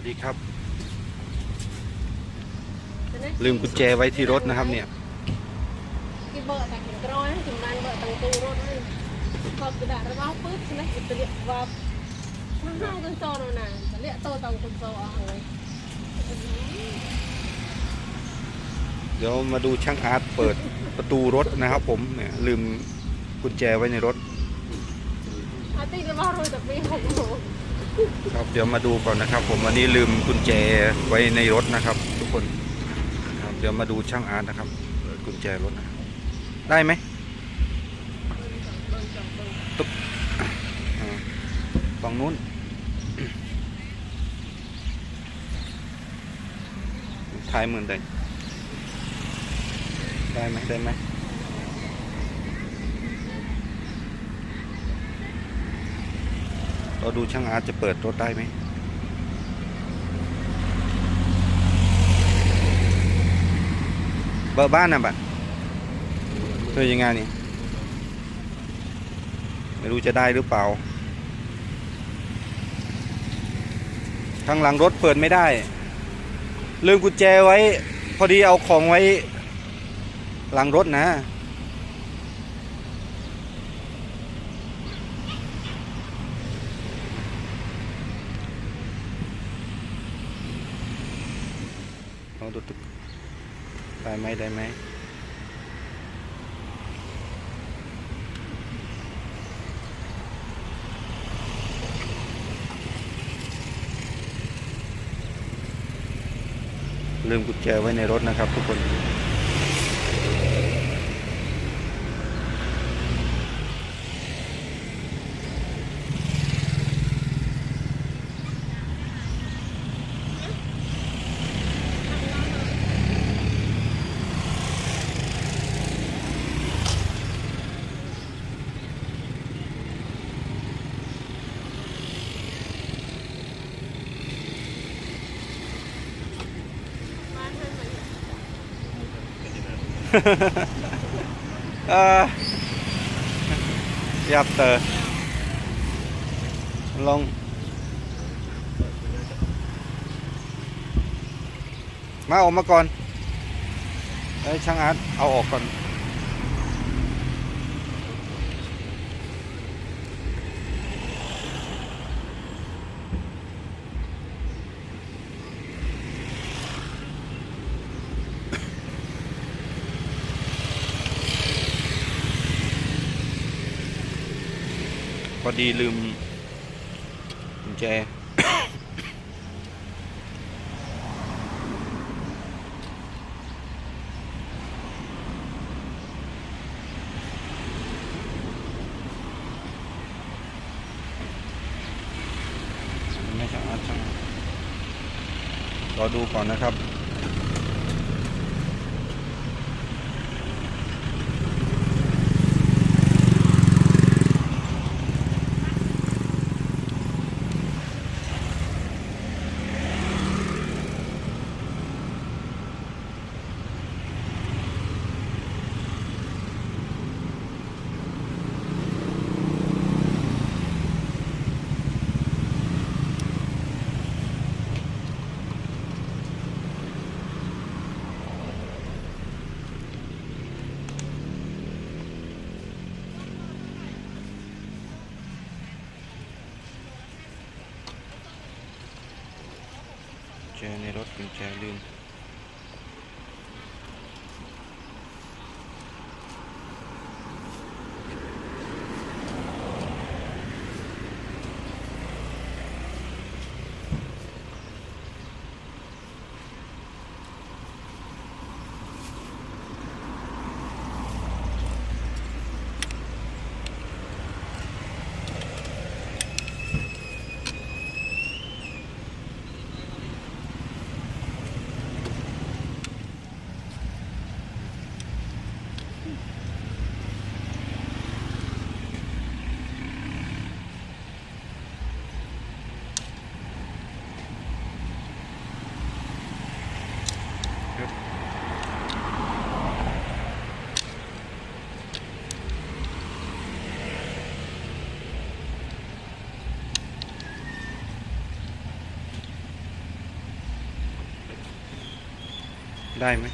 วัสดีครับ ลืมกุญแจไว้ที่รถนะครับเนี่ย cái vợ tại cái roi chúng đang vợ tầng tu rồi đấy hợp cái đã vào phước thế này cái liệt vào nó không con sò đâu nè cái liệt tôi tầng con sò ở hàng เดี๋ยวมาดูช่างอาร์ตเปิดประตูรถนะครับผมเนี่ยลืมกุญแจไว้ในรถ à tí nó vào rồi tập đi không hồ ครับเดี๋ยวมาดูก่อนนะครับ ผมวันนี้ลืมกุญแจไว้ในรถนะครับ ทุกคนครับเดี๋ยวมาดูช่างอาร์ตนะครับเปิดกุญแจรถนะได้ไหมตุ๊บอ่าฝั่งนู้นท้ายเหมือนได้ได้ไหมได้ไหม เราดูช่างอาร์ตจะเปิดรถได้ไหมเบอร์บ้านนะบัตรคือยังไงนี่ไม่รู้จะได้หรือเปล่าข้างหลังรถเปิดไม่ได้ ลืมกุญแจไว้ พอดีเอาของไว้ หลังรถนะ ลองดูตึก ได้ไหมได้ไหมลืมกุญแจไว้ในรถนะครับทุกคน ยับเตอลง มาออกมาก่อนไอ้ช่างอาร์ตเอาออกก่อน อดีลืมกุญแจรอดูก่อนนะครับ กุญแได้ไหม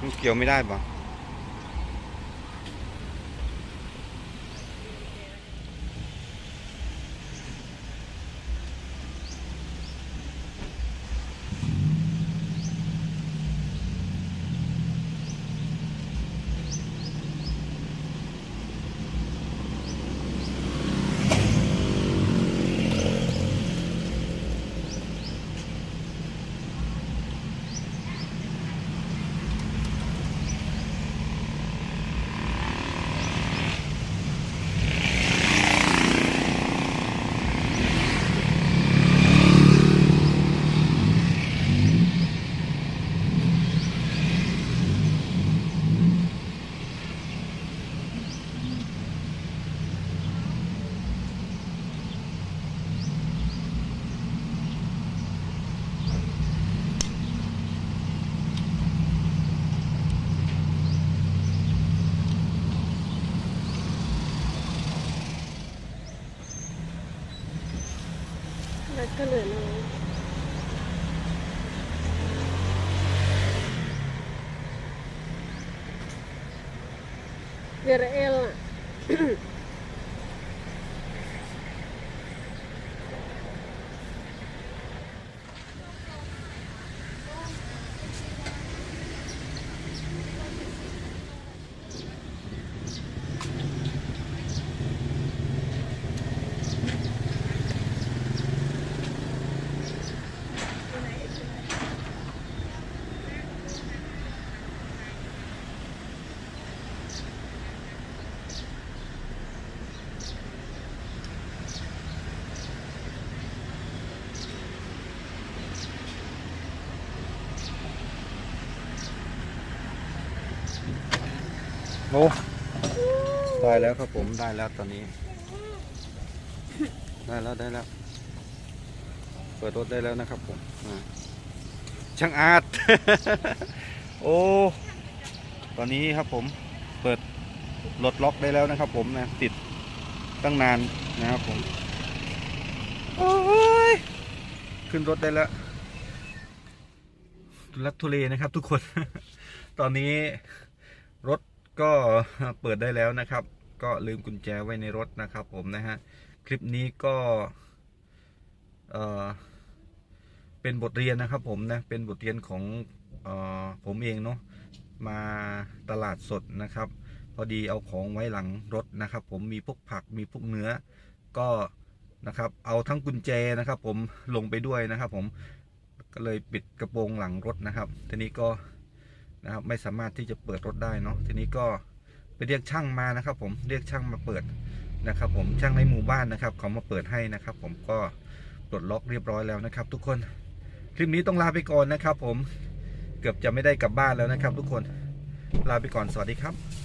มันเกี่ยวไม่ได้ปะ แล้วก็เหลือน้อยเวรเอล โอ้ได้แล้วครับผมได้แล้วตอนนี้ ได้แล้วได้แล้ว เปิดรถได้แล้วนะครับผมช่างอาร์ตโอ้ ตอนนี้ครับผมเปิดรถล็อกได้แล้วนะครับ ผมนะติดตั้งนานนะครับผมโอ้ยขึ้นรถได้แล้วทุลักทุเลนะครับทุกคน ตอนนี้ ก็เปิดได้แล้วนะครับ ก็ลืมกุญแจไว้ในรถนะครับ ผมนะฮะคลิปนี้ก็เออเป็นบทเรียนนะครับผมนะเป็นบทเรียนของเออผมเองเนาะมาตลาดสดนะครับ พอดีเอาของไว้หลังรถนะครับ ผมมีพวกผักมีพวกเนื้อก็นะครับ เอาทั้งกุญแจนะครับ ผมลงไปด้วยนะครับ ผมก็เลยปิดกระโปรงหลังรถนะครับทีนี้ก็ นะครับไม่สามารถที่จะเปิดรถได้เนาะทีนี้ก็ไปเรียกช่างมานะครับ ผมเรียกช่างมาเปิดนะครับ ผมช่างในหมู่บ้านนะครับเขามาเปิดให้นะครับ ผมก็ปลดล็อกเรียบร้อยแล้วนะครับ ทุกคนคลิปนี้ต้องลาไปก่อนนะครับ ผมเกือบจะไม่ได้กลับบ้านแล้วนะครับ ทุกคนลาไปก่อนสวัสดีครับ